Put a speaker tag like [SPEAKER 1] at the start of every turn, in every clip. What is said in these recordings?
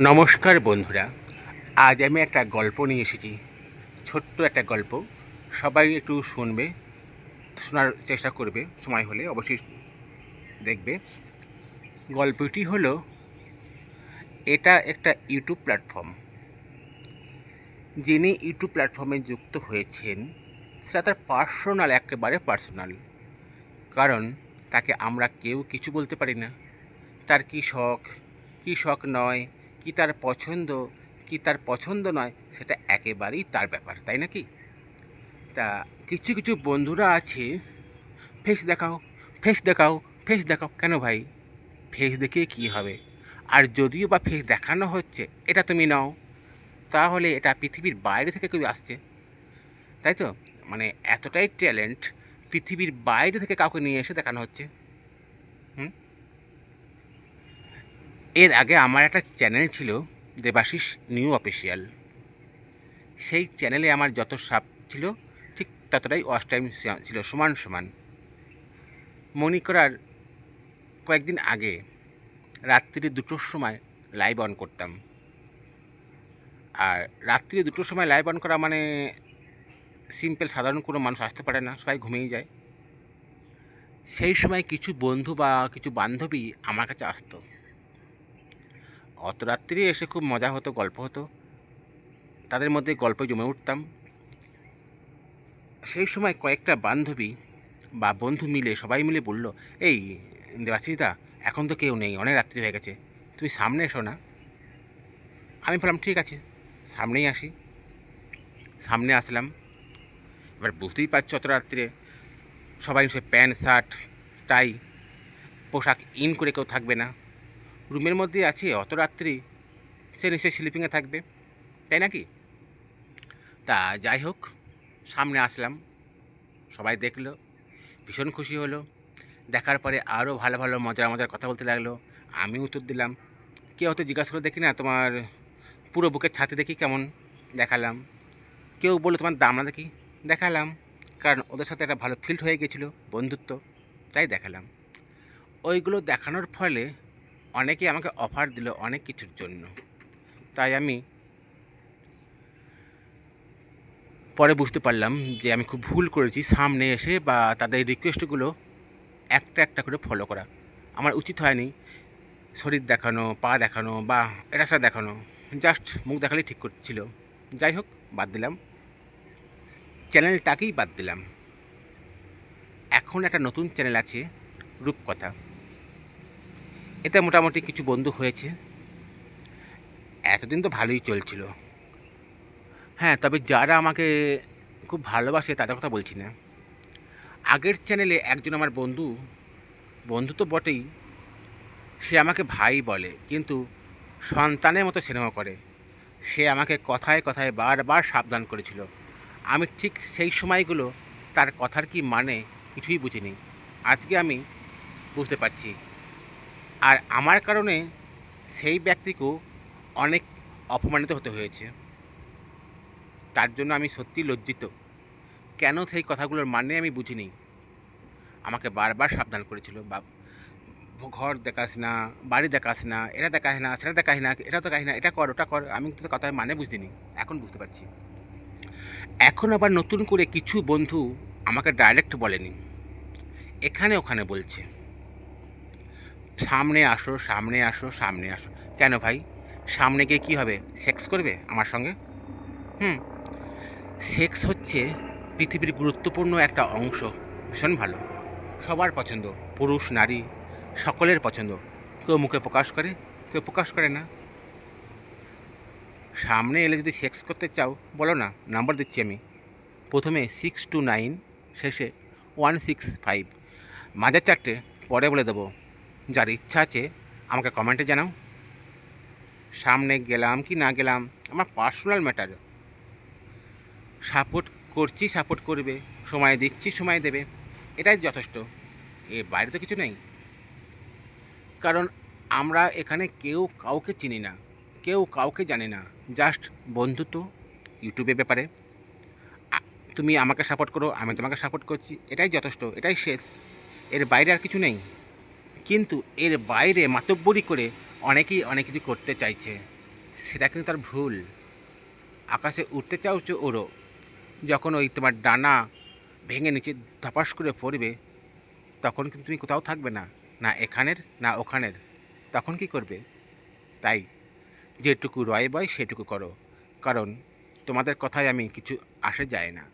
[SPEAKER 1] নমস্কার বন্ধুরা, আজ আমি একটা গল্প নিয়ে এসেছি, ছোট্ট একটা গল্প, সবাই একটু শুনবে, শোনার চেষ্টা করবে, সময় হলে অবশ্যই দেখবে। গল্পটি হলো, এটা একটা ইউটিউব প্ল্যাটফর্ম। যিনি ইউটিউব প্ল্যাটফর্মে যুক্ত হয়েছেন, সেটা তার পার্সোনাল, একেবারে পার্সোনাল। কারণ তাকে আমরা কেউ কিছু বলতে পারি না। তার কী শখ কী শখ নয় কি তার পছন্দ, কি তার পছন্দ নয়, সেটা একেবারেই তার ব্যাপার, তাই নাকি? তা কিছু কিছু বন্ধুরা আছে। ফেস দেখাও ফেস দেখাও ফেস দেখাও। কেন ভাই? ফেস দেখিয়ে কী হবে? আর যদিও বা ফেস দেখানো হচ্ছে, এটা তুমি নাও। তাহলে এটা পৃথিবীর বাইরে থেকে কেউ আসছে। তাই তো? মানে এতটাই ট্যালেন্ট, পৃথিবীর বাইরে থেকে কাউকে নিয়ে এসে দেখানো হচ্ছে। হুম? এর আগে আমার একটা চ্যানেল ছিল, দেবাশিস নিউ অফিসিয়াল। সেই চ্যানেলে আমার যত সাপ ছিল, ঠিক ততটাই ওয়াশ টাইম ছিল সমান সমান। মনে করার কয়েকদিন আগে রাত্রিরে দুটোর সময় লাইভ অন করতাম। আর রাত্রিরে দুটোর সময় লাইভ অন করা মানে সিম্পল সাধারণ কোনো মানুষ আসতে পারে না, সবাই ঘুমিয়ে যায়। সেই সময় কিছু বন্ধু বা কিছু বান্ধবী আমার কাছে আসতো। অত রাত্রি এসে খুব মজা হতো, গল্প হতো। তাদের মধ্যে গল্প জমে উঠতাম। সেই সময় কয়েকটা বান্ধবী বা বন্ধু মিলে, সবাই মিলে বলল, এই দেবাশিসদা, এখন তো কেউ নেই, অনেক রাত্রি হয়ে গেছে। তুমি সামনে এসো না। আমি বললাম, ঠিক আছে, সামনেই আসি। সামনে আসলাম। এবার বুঝতেই পারছ অত রাত্রে সবাই সে প্যান্ট, শার্ট, টাই, পোশাক ইন করে কেউ থাকবে না। রুমের মধ্যে আছে, অত রাত্রি সে নিশ্চয়ই স্লিপিংয়ে থাকবে, তাই নাকি? তা যাই হোক, সামনে আসলাম, সবাই দেখল, ভীষণ খুশি হলো, দেখার পরে আরও ভালো ভালো মজার মজার কথা বলতে লাগল, আমি উত্তর দিলাম, কেউ হয়তো জিজ্ঞাসা করে দেখি না, তোমার পুরো বুকের ছাতি দেখি কেমন? দেখালাম, কেউ বলল, তোমার দামনা দেখি? দেখালাম, কারণ ওদের সাথে একটা ভালো ফিল্ড হয়ে গেছিল, বন্ধুত্ব, তাই দেখালাম। ওইগুলো দেখানোর ফলে অনেকে আমাকে অফার দিল অনেক কিছুর জন্য। তাই আমি পরে বুঝতে পারলাম যে আমি খুব ভুল করেছি সামনে এসে বা তাদের রিকোয়েস্টগুলো একটা একটা করে ফলো করা। আমার উচিত হয়নি শরীর দেখানো, পা দেখানো বা এটা সেটা দেখানো জাস্ট মুখ দেখালেই ঠিক করছিল। যাই হোক, বাদ দিলাম। চ্যানেলটাকেই বাদ দিলাম। এখন একটা নতুন চ্যানেল আছে রূপকথা। এতে মোটামুটি কিছু বন্ধু হয়েছে। এতদিন তো ভালোই চলছিল। হ্যাঁ তবে যারা আমাকে খুব ভালোবাসে তাদের কথা বলছি না। আগের চ্যানেলে একজন আমার বন্ধু বন্ধু তো বটেই, সে আমাকে ভাই বলে, কিন্তু সন্তানের মতো স্নেহ করে। সে আমাকে কথায় কথায় বারবার সাবধান করেছিল। আমি ঠিক সেই সময়গুলো তার কথার কি মানে কিছুই বুঝিনি। আজকে আমি বুঝতে পারছি। আর আমার কারণে সেই ব্যক্তিকেও অনেক অপমানিত হতে হয়েছে। তার জন্য আমি সত্যি লজ্জিত। কেন সেই কথাগুলোর মানে আমি বুঝিনি। আমাকে বারবার সাবধান করেছিল বা ঘর দেখাস না, বাড়ি দেখাস না, এটা দেখাস না, সেটা দেখাস না, এটা দেখাস না, এটা কর, ওটা কর। আমি তো কথার মানে বুঝিনি, এখন বুঝতে পারছি। এখন আবার নতুন করে কিছু বন্ধু আমাকে ডাইরেক্ট বলেনি। এখানে ওখানে বলছে সামনে আসো সামনে আসো সামনে আসো। কেন ভাই? সামনে গিয়ে কী হবে? সেক্স করবে আমার সঙ্গে? হুম। সেক্স হচ্ছে পৃথিবীর গুরুত্বপূর্ণ একটা অংশ। ভীষণ ভালো। সবার পছন্দ। পুরুষ, নারী, সকলের পছন্দ। কেউ মুখে প্রকাশ করে, কেউ প্রকাশ করে না। সামনে এলে যদি সেক্স করতে চাও, বলো না নাম্বার দিচ্ছি আমি। প্রথমে সিক্স টু নাইন শেষে ওয়ান সিক্স ফাইভ মাঝের চারটে, পরে বলে দেবো। যার ইচ্ছা আছে, আমাকে কমেন্টে জানাও। সামনে গেলাম কি না গেলাম, আমার পার্সোনাল ম্যাটার সাপোর্ট করছি সাপোর্ট করবে, সময় দিচ্ছি, সময় দেবে, এটাই যথেষ্ট। এর বাইরে তো কিছু নেই। কারণ আমরা এখানে কেউ কাউকে চিনি না, কেউ কাউকে জানে না জাস্ট বন্ধুত্ব ইউটিউবের ব্যাপারে। তুমি আমাকে সাপোর্ট করো, আমি তোমাকে সাপোর্ট করছি, এটাই যথেষ্ট, এটাই শেষ। এর বাইরে আর কিছু নেই। কিন্তু এর বাইরে মাতব্বরি করে অনেকেই অনেক কিছু করতে চাইছে। সেটা কিন্তু তার ভুল। আকাশে উঠতে চাওছো ওরও। যখন ওই তোমার ডানা ভেঙে নিচে ধপাস করে পড়বে, তখন কিন্তু তুমি কোথাও থাকবে না। না এখানের, না ওখানের। তখন কি করবে? তাই যেটুকু রয় বয়, সেটুকু করো। কারণ তোমাদের কথায় আমি কিছু আসে যায় না।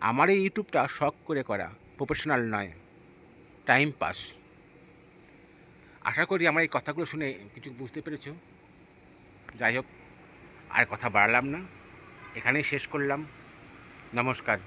[SPEAKER 1] আমার এই ইউটিউবটা শখ করে করা প্রফেশনাল নয়। টাইম পাস আশা করি আমার এই কথাগুলো শুনে কিছু বুঝতে পেরেছ। যাই হোক, আর কথা বাড়ালাম না। এখানেই শেষ করলাম। নমস্কার।